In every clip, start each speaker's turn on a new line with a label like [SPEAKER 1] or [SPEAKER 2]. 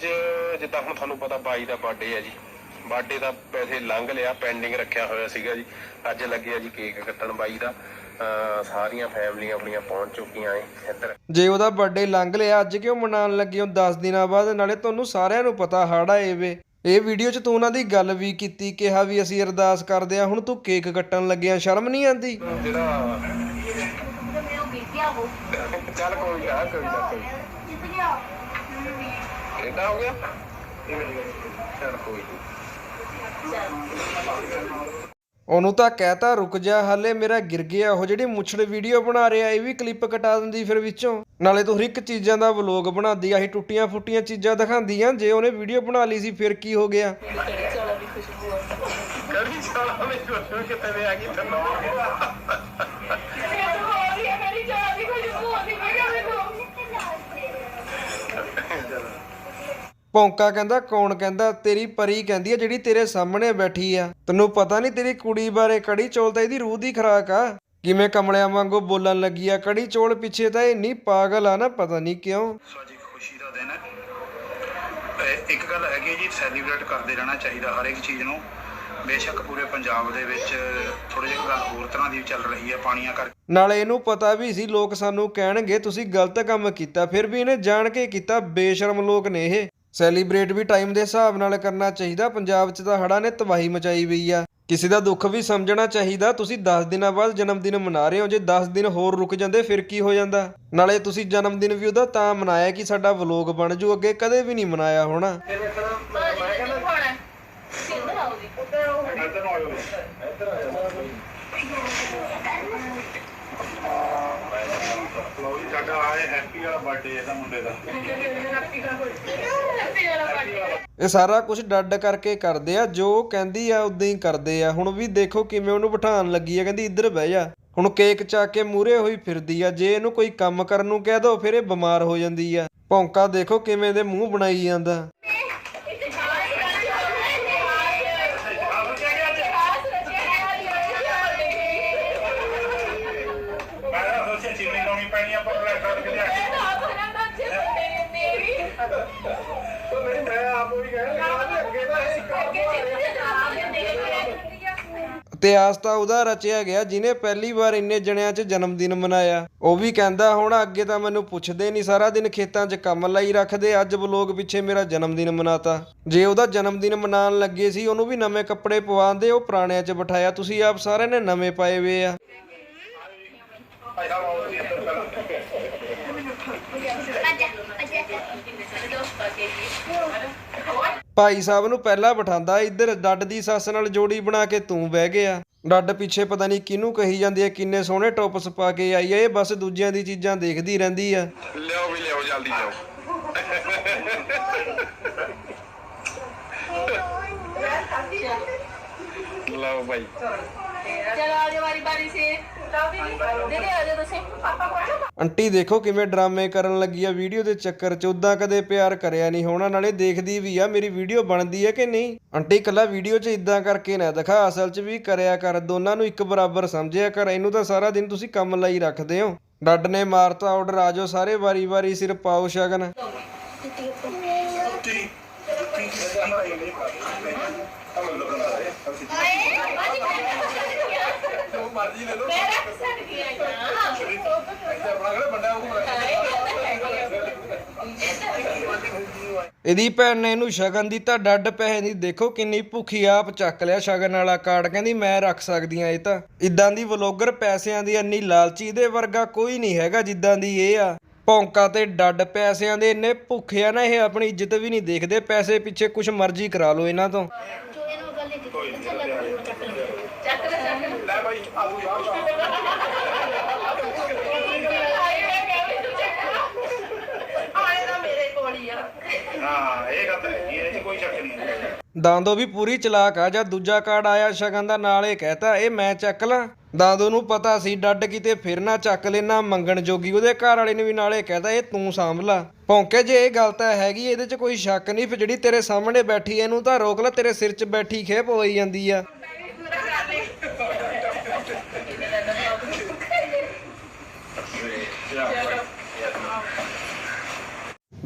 [SPEAKER 1] ਅੱਜ ਜਿੱਦਾਂ ਹੁਣ ਤੁਹਾਨੂੰ ਪਤਾ ਬਾਈ ਦਾ ਬਰਥਡੇ ਹੈ ਜੀ। ਬਰਥਡੇ ਦਾ ਪੈਸੇ ਲੰਘ ਲਿਆ ਪੈਂਡਿੰਗ ਰੱਖਿਆ ਹੋਇਆ ਸੀਗਾ ਜੀ। ਅੱਜ ਲੱਗਿਆ ਜੀ ਕੇਕ ਕੱਟਣ ਬਾਈ ਦਾ। ਸਾਰੀਆਂ ਫੈਮਲੀਆਂ ਆਪਣੀਆਂ ਪਹੁੰਚ ਚੁੱਕੀਆਂ ਏ ਇੱਧਰ।
[SPEAKER 2] ਜੇ ਉਹਦਾ ਬਰਥਡੇ ਲੰਘ ਲਿਆ ਅੱਜ ਕਿਉਂ ਮਨਾਉਣ ਲੱਗੇ ਹੋ 10 ਦਿਨਾਂ ਬਾਅਦ? ਨਾਲੇ ਤੁਹਾਨੂੰ ਸਾਰਿਆਂ ਨੂੰ ਪਤਾ ਹੜ ਆਏ ਵੇ। ਇਹ ਵੀਡੀਓ 'ਚ ਤੂੰ ਉਹਨਾਂ ਦੀ ਗੱਲ ਵੀ ਕੀਤੀ ਕਿਹਾ ਵੀ ਅਸੀਂ ਅਰਦਾਸ ਕਰਦੇ ਆ ਹੁਣ ਤੂੰ ਕੇਕ ਕੱਟਣ ਲੱਗਿਆ ਸ਼ਰਮ ਨਹੀਂ ਆਂਦੀ?
[SPEAKER 1] ਜਿਹੜਾ ਚੱਲ ਕੋਈ ਨਾ ਕੋਈ ਨਾ। ਕੋਈ ਇਹਦਾ ਹੋ ਗਿਆ ਚੱਲ ਕੋਈ ਨੀ।
[SPEAKER 2] ਉਹਨੂੰ ਤਾਂ ਕਹਿਤਾ ਰੁਕ ਜਾ ਹਲੇ ਮੇਰਾ ਗਿਰ ਗਿਆ। ਉਹ ਜਿਹੜੀ ਮੁੱਛੜ ਵੀਡੀਓ ਬਣਾ ਰਿਹਾ ਇਹ ਵੀ ਕਲਿੱਪ ਕਟਾ ਦਿੰਦੀ ਫਿਰ ਵਿੱਚੋਂ। ਨਾਲੇ ਤੂੰ ਹਰ ਇੱਕ ਚੀਜ਼ਾਂ ਦਾ ਵਲੋਗ ਬਣਾਉਂਦੀ ਆਹੀ ਟੁੱਟੀਆਂ ਫੁੱਟੀਆਂ ਚੀਜ਼ਾਂ ਦਿਖਾਉਂਦੀਆਂ। ਜੇ ਉਹਨੇ ਵੀਡੀਓ ਬਣਾ ਲਈ ਸੀ ਫਿਰ ਕੀ ਹੋ ਗਿਆ?
[SPEAKER 1] ਕੜੀ ਚਾਲਾ ਵਿੱਚ ਦੇ ਆ ਗਈ ਤੈਨੂੰ
[SPEAKER 2] ਪੌਂਕਾ ਕਹਿੰਦਾ ਕੌਣ ਕਹਿੰਦਾ ਤੇਰੀ ਪਰੀ ਕਹਿੰਦੀ ਆ ਜਿਹੜੀ ਤੇਰੇ ਸਾਹਮਣੇ ਬੈਠੀ ਆ। ਤੈਨੂੰ ਪਤਾ ਨਹੀਂ ਤੇਰੀ ਕੁੜੀ ਬਾਰੇ ਕੜੀ ਚੌਲ ਤਾਂ ਇਹਦੀ ਰੂਹ ਦੀ ਖਰਾਕ ਆ। ਕਿਵੇਂ ਕਮਲਿਆਂ ਵਾਂਗੂ ਬੋਲਣ ਲੱਗੀ ਆ ਕੜੀ ਚੌਲ ਪਿੱਛੇ ਤਾਂ ਇਹ ਇੰਨੀ ਪਾਗਲ ਆ ਨਾ ਪਤਾ ਨਹੀਂ ਕਿਉਂ।
[SPEAKER 3] ਸੋ ਅੱਜ ਇੱਕ ਖੁਸ਼ੀ ਦਾ ਦਿਨ ਹੈ ਇੱਕ ਗੱਲ ਹੈਗੀ ਹੈ ਜੀ ਸੈਲੀਬ੍ਰੇਟ ਕਰਦੇ ਰਹਿਣਾ ਚਾਹੀਦਾ ਹਰ ਇੱਕ ਚੀਜ਼ ਨੂੰ। ਬੇਸ਼ੱਕ ਪੂਰੇ ਪੰਜਾਬ ਦੇ ਵਿੱਚ ਥੋੜੀ ਜਿਹੀ ਗੱਲ ਹੋਰ ਤਰ੍ਹਾਂ ਦੀ ਚੱਲ ਰਹੀ ਹੈ ਪਾਣੀਆਂ ਕਰਕੇ।
[SPEAKER 2] ਨਾਲੇ ਇਹਨੂੰ ਪਤਾ ਵੀ ਸੀ ਲੋਕ ਸਾਨੂੰ ਕਹਿਣਗੇ ਤੁਸੀਂ ਗਲਤ ਕੰਮ ਕੀਤਾ ਫਿਰ ਵੀ ਇਹਨੇ ਜਾਣ ਕੇ ਕੀਤਾ ਬੇਸ਼ਰਮ ਲੋਕ ਨੇ ਇਹ। ਸੈਲੀਬ੍ਰੇਟ ਵੀ ਟਾਈਮ ਦੇ ਹਿਸਾਬ ਨਾਲ ਕਰਨਾ ਚਾਹੀਦਾ। ਪੰਜਾਬ 'ਚ ਤਾਂ ਹੜ੍ਹਾਂ ਨੇ ਤਬਾਹੀ ਮਚਾਈ ਹੋਈ ਆ। ਕਿਸੇ ਦਾ ਦੁੱਖ ਵੀ ਸਮਝਣਾ ਚਾਹੀਦਾ। ਤੁਸੀਂ 10 ਦਿਨਾਂ ਬਾਅਦ ਜਨਮ ਦਿਨ ਮਨਾ ਰਹੇ ਹੋ। ਜੇ 10 ਦਿਨ ਹੋਰ ਰੁਕ ਜਾਂਦੇ, ਫਿਰ ਕੀ ਹੋ ਜਾਂਦਾ? ਨਾਲੇ ਤੁਸੀਂ ਜਨਮ ਦਿਨ ਵੀ ਉਹਦਾ ਤਾਂ ਮਨਾਇਆ ਕਿ ਸਾਡਾ ਵਲੋਗ ਬਣ ਜੂ ਅੱਗੇ ਕਦੇ ਵੀ ਨਹੀਂ ਮਨਾਇਆ ਹੋਣਾ
[SPEAKER 3] ਲੋ ਜੀ ਸਾਡਾ ਆਏ ਹੈਪੀ ਵਾਲਾ ਬਰਥਡੇ ਇਹਦਾ ਮੁੰਡੇ ਦਾ।
[SPEAKER 2] ਇਹ ਸਾਰਾ ਕੁਝ ਡੱਡ ਕਰਕੇ ਕਰਦੇ ਆ, ਜੋ ਕਹਿੰਦੀ ਆ ਉਦਾਂ ਹੀ ਕਰਦੇ ਆ। ਹੁਣ ਵੀ ਦੇਖੋ ਕਿਵੇਂ ਉਹਨੂੰ ਬਿਠਾਉਣ ਲੱਗੀ ਆ, ਕਹਿੰਦੀ ਇੱਧਰ ਬਹਿ ਜਾ। ਹੁਣ ਕੇਕ ਚੱਕ ਕੇ ਮੂਰੇ ਹੋਈ ਫਿਰਦੀ ਆ, ਜੇ ਇਹਨੂੰ ਕੋਈ ਕੰਮ ਕਰਨ ਨੂੰ ਕਹਿ ਦੋ, ਫਿਰ ਇਹ ਬਿਮਾਰ ਹੋ ਜਾਂਦੀ ਆ। ਭੌਂਕਾ ਦੇਖੋ ਕਿਵੇਂ ਦੇ ਮੂੰਹ ਬਣਾਈ ਜਾਂਦਾ। ਇਤਿਹਾਸ ਤਾਂ ਉਹਦਾ ਰਚਿਆ ਗਿਆ, ਜਿਹਨੇ ਪਹਿਲੀ ਵਾਰ ਇੰਨੇ ਜਣਿਆਂ 'ਚ ਜਨਮ ਦਿਨ ਮਨਾਇਆ। ਉਹ ਵੀ ਕਹਿੰਦਾ, ਹੁਣ ਅੱਗੇ ਤਾਂ ਮੈਨੂੰ ਪੁੱਛਦੇ ਨਹੀਂ ਸਾਰਾ ਦਿਨ ਖੇਤਾਂ 'ਚ ਕੰਮ ਲਈ ਰੱਖਦੇ, ਅੱਜ ਵਲੋਗ ਪਿੱਛੇ ਮੇਰਾ ਜਨਮ ਦਿਨ ਮਨਾਤਾ। ਜੇ ਉਹਦਾ ਜਨਮ ਦਿਨ ਮਨਾਉਣ ਲੱਗੇ ਸੀ, ਉਹਨੂੰ ਵੀ ਨਵੇਂ ਕੱਪੜੇ ਪਵਾਉਂਦੇ, ਉਹ ਪੁਰਾਣਿਆਂ 'ਚ ਬਿਠਾਇਆ। ਤੁਸੀਂ ਆਪ ਸਾਰਿਆਂ ਨੇ ਨਵੇਂ ਪਾਏ ਵੇ ਆ। ਭਾਈ ਸਾਹਿਬ ਨੂੰ ਪਹਿਲਾਂ ਬਿਠਾਉਂਦਾ ਇੱਧਰ ਡੱਡ ਦੀ ਸੱਸ ਨਾਲ ਜੋੜੀ ਬਣਾ ਕੇ ਤੂੰ ਬਹਿ ਗਿਆ। ਡੱਡ ਪਿੱਛੇ ਪਤਾ ਨਹੀਂ ਕਿਹਨੂੰ ਕਹੀ ਜਾਂਦੀ ਹੈ ਕਿੰਨੇ ਸੋਹਣੇ ਟੋਪਸ ਪਾ ਕੇ ਆਈ ਹੈ ਇਹ ਬਸ ਦੂਜਿਆਂ ਦੀ ਚੀਜ਼ਾਂ ਦੇਖਦੀ ਰਹਿੰਦੀ ਆ।
[SPEAKER 1] ਲਿਓ ਵੀ ਲਿਓ ਜਲਦੀ ਲਿਓ
[SPEAKER 4] ਲਓ ਭਾਈ ਚਲੋ ਆ ਜਾਓ ਵਾਰੀ ਸੇ
[SPEAKER 2] ਆਂਟੀ ਦੇਖੋ ਕਿਵੇਂ ਡਰਾਮੇ ਕਰਨ ਲੱਗੀ ਆ। ਵੀਡੀਓ ਦੇ ਚੱਕਰ 'ਚ ਉਦਾਂ ਕਦੇ ਪਿਆਰ ਕਰਿਆ ਨਹੀਂ। ਹੋਣਾ ਨਾਲੇ ਦੇਖਦੀ ਵੀ ਆ, ਮੇਰੀ ਵੀਡੀਓ ਬਣਦੀ ਹੈ ਕਿ ਨਹੀਂ? ਆਂਟੀ ਕੱਲਾ ਵੀਡੀਓ 'ਚ ਇਦਾਂ ਕਰਕੇ ਨਾ ਦਿਖਾ। ਅਸਲ 'ਚ ਵੀ ਕਰਿਆ ਕਰ, ਦੋਨਾਂ ਨੂੰ ਇੱਕ ਬਰਾਬਰ ਸਮਝਿਆ ਕਰ। ਇਹਨੂੰ ਤਾਂ ਸਾਰਾ ਦਿਨ ਤੁਸੀਂ ਕੰਮ ਲਈ ਰੱਖਦੇ ਹੋ। ਡੱਡ ਨੇ ਮਾਰਤਾ ਆਰਡਰ ਆਜੋ ਸਾਰੇ ਵਾਰੀ-ਵਾਰੀ ਸਿਰ ਪਾਓ ਸ਼ਗਨ। ਇਹਦੀ ਭੈਣ ਨੇ ਇਹਨੂੰ ਸ਼ਗਨ ਦੀ ਤਾਂ ਡੱਡ ਪੈਸੇ ਦੀ। ਦੇਖੋ ਕਿੰਨੀ ਭੁੱਖੀ ਆਪ ਚੱਕ ਲਿਆ ਸ਼ਗਨ ਵਾਲਾ ਕਾਰਡ। ਕਹਿੰਦੀ ਮੈਂ ਰੱਖ ਸਕਦੀ ਆ ਇਹ ਤਾਂ। ਇਦਾਂ ਦੀ ਵਲੋਗਰ ਪੈਸਿਆਂ ਦੀ ਇੰਨੀ ਲਾਲਚੀ ਇਹਦੇ ਵਰਗਾ ਕੋਈ ਨਹੀਂ ਹੈਗਾ ਜਿੱਦਾਂ ਦੀ ਇਹ ਆ। ਭੌਂਕਾ ਤੇ ਡੱਡ ਪੈਸਿਆਂ ਦੇ ਇੰਨੇ ਭੁੱਖੇ ਆ ਨਾ ਇਹ ਆਪਣੀ ਇੱਜ਼ਤ ਵੀ ਨਹੀਂ ਦੇਖਦੇ। ਪੈਸੇ ਪਿੱਛੇ ਕੁਛ ਮਰਜ਼ੀ ਕਰਾ ਲਓ ਇਹਨਾਂ ਤੋਂ।
[SPEAKER 3] ਲੈ ਹਾਂ, ਇਹ ਗੱਲ ਤਾਂ ਹੈਗੀ ਇਹ 'ਚ ਕੋਈ ਸ਼ੱਕ ਨਹੀਂ ਹੈ
[SPEAKER 2] ਦਾਂਦੋ ਵੀ ਪੂਰੀ ਚਲਾਕ ਆ ਜਦ ਦੂਜਾ ਕਾਰਡ ਆਇਆ ਸ਼ਗਨ ਦਾ, ਨਾਲ ਇਹ ਕਹਿਤਾ, ਇਹ ਮੈਂ ਚੱਕ ਲਾਂ। ਦਾਂਦੋ ਨੂੰ ਪਤਾ ਸੀ, ਡੱਡ ਕਿਤੇ ਫਿਰ ਨਾ ਚੱਕ ਲੈਣਾ, ਮੰਗਣ ਜੋਗੀ। ਉਹਦੇ ਘਰ ਵਾਲੇ ਨੇ ਵੀ ਨਾਲੇ ਕਹਿਤਾ, ਇਹ ਤੂੰ ਸਾਂਭ ਲਾ। ਭੌਂਕੇ ਜੇ ਇਹ ਗੱਲ ਤਾਂ ਹੈਗੀ, ਇਹਦੇ 'ਚ ਕੋਈ ਸ਼ੱਕ ਨਹੀਂ, ਫਿਰ ਜਿਹੜੀ ਤੇਰੇ ਸਾਹਮਣੇ ਬੈਠੀ ਇਹਨੂੰ ਤਾਂ ਰੋਕ ਲੈ, ਤੇਰੇ ਸਿਰ 'ਚ ਬੈਠੀ ਖੇਪ ਹੋਈ ਜਾਂਦੀ ਆ।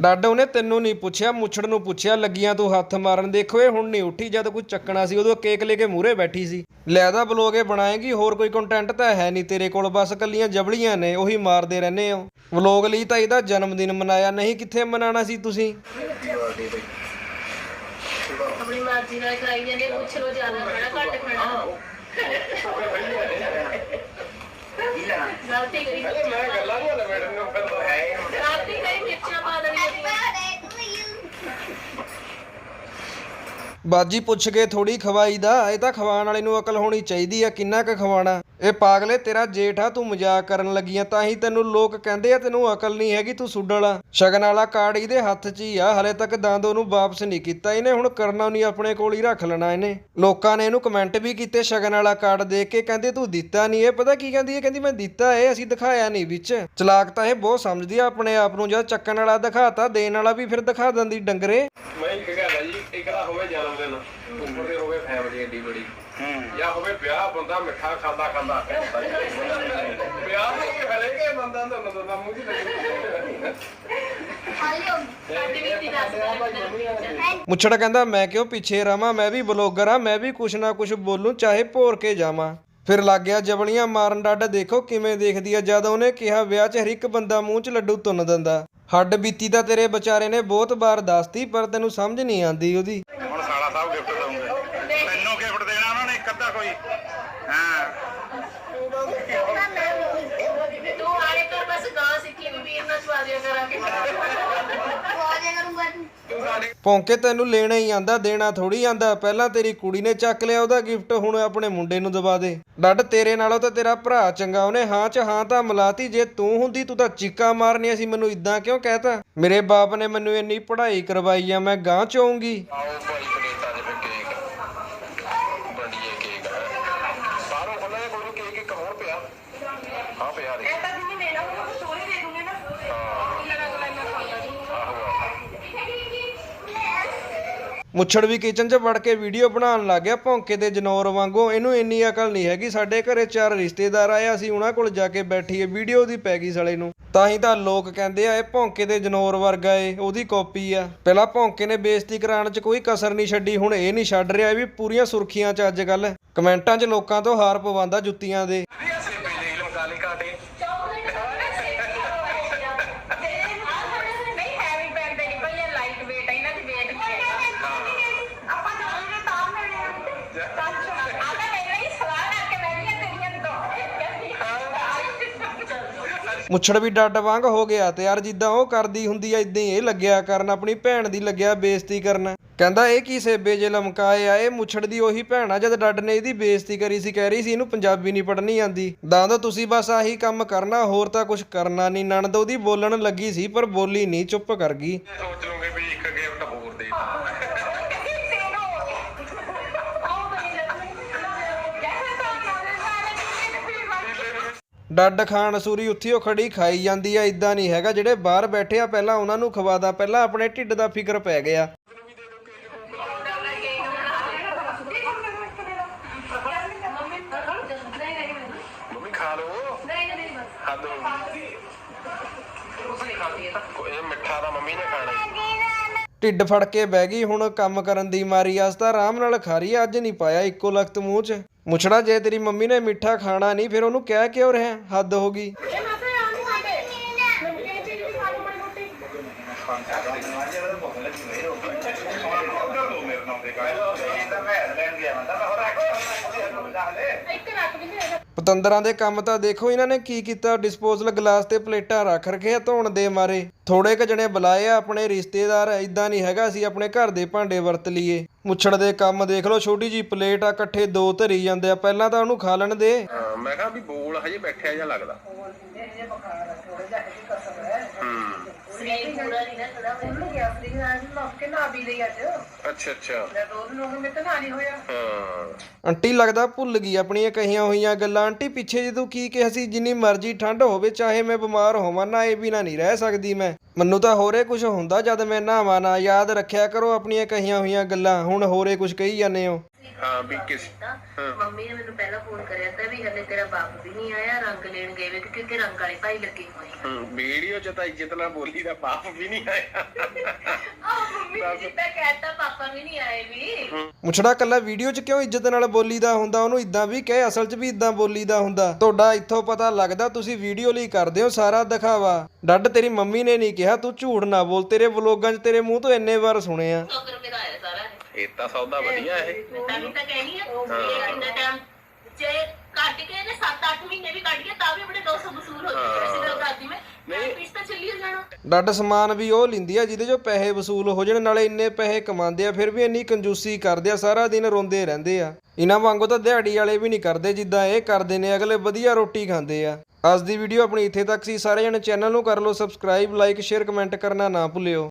[SPEAKER 2] ਡੱਡ ਉਹਨੇ ਤੈਨੂੰ ਨਹੀਂ ਪੁੱਛਿਆ ਮੁੱਛੜ ਨੂੰ ਪੁੱਛਿਆ ਲੱਗੀਆਂ ਤੂੰ ਹੱਥ ਮਾਰਨ ਦੇਖੋ ਇਹ ਹੁਣ ਨਹੀਂ ਉੱਠੀ ਜਦ ਕੋਈ ਚੱਕਣਾ ਸੀ ਉਦੋਂ ਕੇਕ ਲੈ ਕੇ ਮੂਹਰੇ ਬੈਠੀ ਸੀ। ਲੈ ਦਾ ਬਲੋਗੇ ਬਣਾਏਗੀ ਹੋਰ ਕੋਈ ਕੰਟੈਂਟ ਤਾਂ ਹੈ ਨਹੀਂ ਤੇਰੇ ਕੋਲ ਬਸ ਕੱਲੀਆਂ ਜਬਲੀਆਂ ਨੇ ਉਹੀ ਮਾਰਦੇ ਰਹਿੰਦੇ ਹੋ। ਵਲੋਗ ਲਈ ਤਾਂ ਇਹਦਾ ਜਨਮ ਦਿਨ ਮਨਾਇਆ ਨਹੀਂ ਕਿੱਥੇ ਮਨਾਣਾ ਸੀ ਤੁਸੀਂ?
[SPEAKER 4] ਆਪਣੀ ਮਰਜ਼ੀ ਨਾਲ ਕਰਾਈ ਜਾਂਦੇ ਪੁੱਛ ਲੋ ਜ਼ਿਆਦਾ ਖਾਣਾ ਘੱਟ ਖਾਣਾ। ਗਲਤੀ ਕਰੀ।
[SPEAKER 2] ਬਾਜੀ ਪੁੱਛ ਕੇ ਥੋੜ੍ਹੀ ਖਵਾਈ ਦਾ, ਇਹ ਤਾਂ ਖਵਾਉਣ ਵਾਲੇ ਨੂੰ ਅਕਲ ਹੋਣੀ ਚਾਹੀਦੀ ਆ, ਕਿੰਨਾ ਕੁ ਖਵਾਉਣਾ? ਇਹ ਪਾਗਲੇ, ਤੇਰਾ ਜੇਠ ਆ ਤੂੰ ਮਜ਼ਾਕ ਕਰਨ ਲੱਗੀਆਂ, ਤਾਂ ਹੀ ਤੈਨੂੰ ਲੋਕ ਕਹਿੰਦੇ ਆ ਤੈਨੂੰ ਅਕਲ ਨਹੀਂ ਹੈਗੀ ਤੂੰ ਸੁੱਡਲ ਆ ਸ਼ਗਨ ਵਾਲਾ ਕਾਰਡ ਇਹਦੇ ਹੱਥ 'ਚ ਹੀ ਆ, ਹਲੇ ਤੱਕ ਦੰਦ ਉਹਨੂੰ ਵਾਪਸ ਨਹੀਂ ਕੀਤਾ ਇਹਨੇ, ਹੁਣ ਕਰਨਾ ਨਹੀਂ ਆਪਣੇ ਕੋਲ ਹੀ ਰੱਖ ਲੈਣਾ ਇਹਨੇ। ਲੋਕਾਂ ਨੇ ਇਹਨੂੰ ਕਮੈਂਟ ਵੀ ਕੀਤੇ ਸ਼ਗਨ ਵਾਲਾ ਕਾਰਡ ਦੇਖ ਕੇ, ਕਹਿੰਦੇ ਤੂੰ ਦਿੱਤਾ ਨਹੀਂ, ਇਹ ਪਤਾ ਕੀ ਕਹਿੰਦੀ ਹੈ? ਕਹਿੰਦੀ ਮੈਂ ਦਿੱਤਾ ਏ ਅਸੀਂ ਦਿਖਾਇਆ ਨਹੀਂ ਵਿੱਚ। ਚਲਾਕ ਤਾਂ ਇਹ ਬਹੁਤ ਸਮਝਦੀ ਆ, ਆਪਣੇ ਆਪ ਨੂੰ ਜਦ ਚੱਕਣ ਵਾਲਾ ਦਿਖਾਤਾ, ਦੇਣ ਵਾਲਾ ਵੀ ਫਿਰ ਦਿਖਾ ਦਿੰਦੀ ਡੰਗਰੇ।
[SPEAKER 1] ਮੈਂ ਇੱਕ ਗੱਲ ਹੈ ਜੀ ਇੱਕ ਦਾ ਹੋਵੇ ਜਨਮ ਦਿਨ ਉੱਪਰ ਤੇ ਹੋਵੇ ਫੈਮਿਲੀ ਏਡੀ ਬੜੀ। ਜਾਂ ਹੋਵੇ ਵਿਆਹ ਬੰਦਾ ਮਿੱਠਾ ਖਾਂਦਾ ਖਾਂਦਾ। ਵਿਆਹ ਦੇ ਕੋਈ ਹਲੇ ਕੇ ਬੰਦਾ ਤਾਂ ਨਜ਼ਰ ਦਾ ਮੂੰਹ
[SPEAKER 4] ਦੱਸ
[SPEAKER 2] ਮੁੱਛੜ ਕਹਿੰਦਾ ਮੈਂ ਕਿਉਂ ਪਿੱਛੇ ਰਵਾਂ? ਮੈਂ ਵੀ ਬਲੌਗਰ ਆ ਮੈਂ ਵੀ ਕੁਛ ਨਾ ਕੁਛ ਬੋਲੂੰ ਚਾਹੇ ਭੋਰ ਕੇ ਜਾਵਾਂ। ਫਿਰ ਲੱਗ ਗਿਆ ਜਬਲੀਆਂ ਮਾਰਨ ਡੱਡ ਦੇਖੋ ਕਿਵੇਂ ਦੇਖਦੀ ਆ। ਜਦ ਉਹਨੇ ਕਿਹਾ ਵਿਆਹ 'ਚ ਹਰ ਇੱਕ ਬੰਦਾ ਮੂੰਹ 'ਚ ਲੱਡੂ ਤੁੰਨ ਦਿੰਦਾ। ਹੱਡ ਬੀਤੀ ਤਾਂ ਤੇਰੇ ਵਿਚਾਰੇ ਨੇ ਬਹੁਤ ਵਾਰ ਦੱਸਤੀ ਪਰ ਤੈਨੂੰ ਸਮਝ ਨਹੀਂ ਆਂਦੀ ਉਹਦੀ
[SPEAKER 3] ਹੁਣ ਸਾਲਾ ਸਾਹਿਬ ਗਿਫਟ ਦਊਂਗੇ ਤੈਨੂੰ ਗਿਫਟ ਦੇਣਾ ਉਹਨਾਂ ਨੇ ਇੱਕ ਅੱਧਾ ਕੋਈ ਹਾਂ
[SPEAKER 4] ਤੂੰ ਆਏ ਕਰ ਬਸ ਗਾ ਸਿੱਖੀ ਵੀ ਵੀਰ ਨਾਲ ਸਵਾਦਿਆ ਕਰਾਂਗੇ
[SPEAKER 2] ਭੌਂਕੇ ਤੈਨੂੰ ਲੈਣਾ ਹੀ ਆਂਦਾ ਦੇਣਾ ਥੋੜੀ ਆਂਦਾ। ਪਹਿਲਾਂ ਤੇਰੀ ਕੁੜੀ ਨੇ ਚੱਕ ਲਿਆ ਉਹਦਾ ਗਿਫਟ ਹੁਣ ਆਪਣੇ ਮੁੰਡੇ ਨੂੰ ਦਵਾ ਦੇ। ਡੱਡ ਤੇਰੇ ਨਾਲੋਂ ਤਾਂ ਤੇਰਾ ਭਰਾ ਚੰਗਾ। ਉਹਨੇ ਹਾਂ ਚ ਹਾਂ ਤਾਂ ਮਿਲਾਤੀ। ਜੇ ਤੂੰ ਹੁੰਦੀ ਤੂੰ ਤਾਂ ਚੀਕਾਂ ਮਾਰਨੀਆਂ ਸੀ। ਮੈਨੂੰ ਇਦਾਂ ਕਿਉਂ ਕਹਿਤਾ? ਮੇਰੇ ਬਾਪ ਨੇ ਮੈਨੂੰ ਇੰਨੀ ਪੜ੍ਹਾਈ ਕਰਵਾਈ ਆ ਮੈਂ ਗਾਂ ਚ ਆਉਂਗੀ
[SPEAKER 1] ਆਓ ਭਾਈ ਕਨੇਡਾ ਦੇ ਫਿਰ ਕੇਕ ਵੰਡੀਏ ਕੇਕ ਬਾਹਰੋਂ ਖੋਲਾਂਗੇ ਕੋਈ ਨੀ, ਕੇਕ ਇੱਕ ਹੋਰ ਪਿਆ। ਹਾਂ ਪਿਆ ਦੇ
[SPEAKER 2] ਮੁੱਛੜ ਵੀ ਕਿਚਨ 'ਚ ਵੜ ਕੇ ਵੀਡੀਓ ਬਣਾਉਣ ਲੱਗ ਗਿਆ, ਭੌਂਕੇ ਦੇ ਜਨੌਰ ਵਾਂਗੂ। ਇਹਨੂੰ ਇੰਨੀ ਅਕਲ ਨਹੀਂ ਹੈਗੀ, ਸਾਡੇ ਘਰੇ ਚਾਰ ਰਿਸ਼ਤੇਦਾਰ ਆਏ, ਅਸੀਂ ਉਹਨਾਂ ਕੋਲ ਜਾ ਕੇ ਬੈਠੀਏ ਵੀਡੀਓ ਦੀ ਪੈ ਗਈ ਸਲੇ ਨੂੰ। ਤਾਂ ਹੀ ਤਾਂ ਲੋਕ ਕਹਿੰਦੇ ਆ, ਇਹ ਭੌਂਕੇ ਦੇ ਜਨੌਰ ਵਰਗਾ ਏ, ਉਹਦੀ ਕਾਪੀ ਆ। ਪਹਿਲਾਂ ਭੌਂਕੇ ਨੇ ਬੇਇੱਜ਼ਤੀ ਕਰਾਉਣ 'ਚ ਕੋਈ ਕਸਰ ਨਹੀਂ ਛੱਡੀ, ਹੁਣ ਇਹ ਨਹੀਂ ਛੱਡ ਰਿਹਾ, ਇਹ ਵੀ ਪੂਰੀਆਂ ਸੁਰਖੀਆਂ 'ਚ ਅੱਜ ਕੱਲ ਕਮੈਂਟਾਂ 'ਚ ਲੋਕਾਂ ਤੋਂ ਹਾਰ ਪਵਾਉਂਦਾ ਜੁੱਤੀਆਂ ਦੇ। ਮੁੱਛੜ ਵੀ ਡੱਡ ਵਾਂਗ ਹੋ ਗਿਆ ਤੇ ਯਾਰ ਜਿੱਦਾਂ ਉਹ ਕਰਦੀ ਹੁੰਦੀ ਆ ਇਦਾਂ ਹੀ ਇਹ ਲੱਗਿਆ ਕਰਨ, ਆਪਣੀ ਭੈਣ ਦੀ ਲੱਗਿਆ ਬੇਇੱਜ਼ਤੀ ਕਰਨ। ਕਹਿੰਦਾ, ਇਹ ਕੀ ਸੇਬੇ ਜੇ ਲਮਕਾਏ ਆ, ਇਹ ਮੁੱਛੜ ਦੀ ਉਹੀ ਭੈਣ ਆ, ਜਦ ਡੱਡ ਨੇ ਇਹਦੀ ਬੇਇੱਜ਼ਤੀ ਕਰੀ ਸੀ, ਕਹਿ ਰਹੀ ਸੀ ਇਹਨੂੰ ਪੰਜਾਬੀ ਨਹੀਂ ਪੜ੍ਹਨੀ ਆਂਦੀ ਦੰਦ ਤੁਸੀਂ ਬਸ ਆਹੀ ਕੰਮ ਕਰਨਾ, ਹੋਰ ਤਾਂ ਕੁਝ ਕਰਨਾ ਨਹੀਂ। ਨਣਦ ਉਹਦੀ ਬੋਲਣ ਲੱਗੀ ਸੀ, ਪਰ ਬੋਲੀ ਨਹੀਂ, ਚੁੱਪ ਕਰ ਗਈ।
[SPEAKER 1] ਸੋਚ ਲਓਗੇ ਵੀ ਇੱਕ ਗਿਫਟ
[SPEAKER 2] ਡੱਡ ਖਾਣ ਸੂਰੀ ਉੱਥੀਓ ਖੜੀ ਖਾਈ ਜਾਂਦੀ ਆ ਇਦਾਂ ਨਹੀਂ ਹੈਗਾ। ਜਿਹੜੇ ਬਾਹਰ ਬੈਠੇ ਆ ਪਹਿਲਾਂ ਉਹਨਾਂ ਨੂੰ ਖਵਾਦਾ ਪਹਿਲਾਂ ਆਪਣੇ ਢਿੱਡ ਦਾ ਫਿਕਰ ਪੈ ਗਿਆ। ਢਿੱਡ ਫੜ ਕੇ ਬਹਿ ਗਈ ਹੁਣ ਕੰਮ ਕਰਨ ਦੀ ਮਾਰੀ ਅਸ ਤਾਂ ਆਰਾਮ ਨਾਲ ਖਾ ਰਹੀ ਆ ਅੱਜ ਨਹੀਂ ਪਾਇਆ ਇੱਕੋ ਲਖਤ ਮੂੰਹ 'ਚ। ਮੁਛੜਾ ਜੇ ਤੇਰੀ ਮੰਮੀ ਨੇ ਮਿੱਠਾ ਖਾਣਾ ਨਹੀਂ ਫਿਰ ਉਹਨੂੰ ਕਹਿ ਕਿਉਂ ਰਿਹਾ ਹੱਦ ਹੋ ਗਈ। ਪਤੰਦਰਾਂ ਦੇ ਕੰਮ ਤਾਂ ਦੇਖੋ ਇਹਨਾਂ ਨੇ ਕੀ ਕੀਤਾ? ਡਿਸਪੋਜ਼ਲ ਗਲਾਸ ਤੇ ਪਲੇਟਾਂ ਰੱਖ ਰੱਖੇ ਆ ਧੋਣ ਦੇ ਮਾਰੇ। ਥੋੜੇ ਕ ਜਣੇ ਬੁਲਾਏ ਆ ਆਪਣੇ ਰਿਸ਼ਤੇਦਾਰ ਇਦਾਂ ਨਹੀਂ ਹੈਗਾ ਅਸੀਂ ਆਪਣੇ ਘਰ ਦੇ ਭਾਂਡੇ ਵਰਤ ਲਈਏ। ਮੁੱਛੜ ਦੇ ਕੰਮ ਦੇਖ ਲਓ ਛੋਟੀ ਜੀ ਪਲੇਟ ਆ ਇਕੱਠੇ ਦੋ ਧਰੀ ਜਾਂਦੇ ਆ ਪਹਿਲਾਂ ਤਾਂ ਉਹਨੂੰ ਖਾ ਲੈਣ ਦੇ।
[SPEAKER 1] ਹਾਂ, ਮੈਂ ਕਿਹਾ ਵੀ ਬੋਲ ਹਜੇ ਬੈਠਿਆ ਜਿਹਾ ਲੱਗਦਾ। ਅੱਛਾ ਅੱਛਾ। ਹਾਂ
[SPEAKER 2] ਆਂਟੀ ਲੱਗਦਾ ਭੁੱਲ ਗਈ ਆਪਣੀਆਂ ਕਹੀਆਂ ਹੋਈਆਂ ਗੱਲਾਂ। ਆਂਟੀ, ਪਿੱਛੇ ਜਦੋਂ ਕੀ ਕਿਹਾ ਸੀ, ਜਿੰਨੀ ਮਰਜ਼ੀ ਠੰਡ ਹੋਵੇ, ਚਾਹੇ ਮੈਂ ਬਿਮਾਰ ਹੋਵਾਂ, ਨਾ ਇਹ ਬਿਨਾ ਨਹੀਂ ਰਹਿ ਸਕਦੀ ਮੈਂ। ਮੈਨੂੰ ਤਾਂ ਹੋਰੇ ਕੁਝ ਹੁੰਦਾ ਜਦ ਮੈਂ ਨਹਾਵਾਂ, ਨਾ ਯਾਦ ਰੱਖਿਆ ਕਰੋ ਆਪਣੀਆਂ ਕਹੀਆਂ ਹੋਈਆਂ ਗੱਲਾਂ। ਹੁਣ ਹੋਰੇ ਕੁਝ ਕਹੀ ਜਾਂਦੇ ਹੋ।
[SPEAKER 1] ਵੀ ਕਿਸ
[SPEAKER 5] ਤਾਂ। ਮੰਮੀ ਨੇ ਮੈਨੂੰ ਪਹਿਲਾਂ ਫੋਨ ਕਰਿਆ ਤਾਂ ਵੀ ਹਲੇ ਤੇਰਾ ਬਾਪ ਵੀ ਨਹੀਂ ਆਇਆ ਰੰਗ ਲੈਣ ਗਏ ਵੇ ਕਿਉਂਕਿ ਰੰਗ ਵਾਲੇ ਭਾਈ ਲੱਗੇ ਹੋਏ ਆ।
[SPEAKER 1] ਹੂੰ, ਵੀਡੀਓ ਚ ਤਾਂ ਇੱਜ਼ਤ ਨਾਲ ਬੋਲੀ ਦਾ ਬਾਪ ਵੀ ਨਹੀਂ ਆਇਆ।
[SPEAKER 5] ਆਹ ਮੰਮੀ ਨੇ ਜਿੱਦਾਂ ਕਹਿਤਾ ਪਾਪਾ ਵੀ ਨਹੀਂ ਆਏ ਵੀ।
[SPEAKER 2] ਮੁਛੜਾ ਕੱਲਾ ਵੀਡੀਓ 'ਚ ਕਿਉਂ ਇੱਜ਼ਤ ਨਾਲ ਬੋਲੀਦਾ ਹੁੰਦਾ? ਉਹਨੂੰ ਇਦਾਂ ਵੀ ਕਹੇ ਅਸਲ 'ਚ ਵੀ ਇਦਾਂ ਬੋਲੀਦਾ ਹੁੰਦਾ। ਤੁਹਾਡਾ ਇੱਥੋਂ ਪਤਾ ਲੱਗਦਾ ਤੁਸੀਂ ਵੀਡੀਓ ਲਈ ਕਰਦੇ ਹੋ ਸਾਰਾ ਦਿਖਾਵਾ। ਡੱਡ ਤੇਰੀ ਮੰਮੀ ਨੇ ਨਹੀਂ ਕਿਹਾ ਤੂੰ ਝੂਠ ਨਾ ਬੋਲ। ਤੇਰੇ ਵਲੋਗਾਂ 'ਚ ਤੇਰੇ ਮੂੰਹ ਤੋਂ ਇੰਨੇ ਵਾਰ ਸੁਣਿਆ।
[SPEAKER 5] ਸ਼ੋਕਰ ਮੇਰਾ ਆਇਆ ਸਾਰਾ
[SPEAKER 1] ਇਹ। ਤਾਂ ਸੌਦਾ ਵਧੀਆ ਇਹ।
[SPEAKER 5] ਮੈਂ ਤਾਂ ਵੀ ਤਾਂ ਕਹਿਣੀ ਆ ਇਹ ਕਿੰਨਾ ਟਾਈਮ ਜੇ ਕੱਟ ਕੇ ਇਹਨੇ 7-8 ਮਹੀਨੇ ਵੀ ਕੱਢ ਗਿਆ ਤਾਂ ਵੀ ਆਪਣੇ 200 ਵਸੂਲ ਹੋ ਜਾਊਗਾ ਐਸੀ ਗੱਲ ਕਰਦੀ ਮੈਂ।
[SPEAKER 1] ਨਹੀਂ।
[SPEAKER 5] ਪਿਸ ਤਾਂ ਚੱਲੀ ਓ ਜਾਣਾ।
[SPEAKER 2] ਡੱਡ ਸਮਾਨ ਵੀ ਉਹ ਲਿੰਦੀ ਆ ਜਿਹਦੇ 'ਚੋਂ ਪੈਸੇ ਵਸੂਲ ਹੋ ਜਾਣ ਨਾਲੇ ਇੰਨੇ ਪੈਸੇ ਕਮਾਉਂਦੇ ਆ ਫਿਰ ਵੀ ਇੰਨੀ ਕੰਜੂਸੀ ਕਰਦੇ ਆ ਸਾਰਾ ਦਿਨ ਰੋਂਦੇ ਰਹਿੰਦੇ ਆ। ਇਹਨਾਂ ਵਾਂਗੂ ਤਾਂ ਦਿਹਾੜੀ ਵਾਲੇ ਵੀ ਨਹੀਂ ਕਰਦੇ ਜਿੱਦਾਂ ਇਹ ਕਰਦੇ ਨੇ ਅਗਲੇ ਵਧੀਆ ਰੋਟੀ ਖਾਂਦੇ ਆ। ਅੱਜ ਦੀ ਵੀਡੀਓ ਆਪਣੀ ਇੱਥੇ ਤੱਕ ਸੀ। ਸਾਰੇ ਜਣੇ ਚੈਨਲ ਨੂੰ ਕਰ ਲਓ ਸਬਸਕ੍ਰਾਈਬ ਲਾਈਕ ਸ਼ੇਅਰ ਕਮੈਂਟ ਕਰਨਾ ਨਾ ਭੁੱਲਿਓ।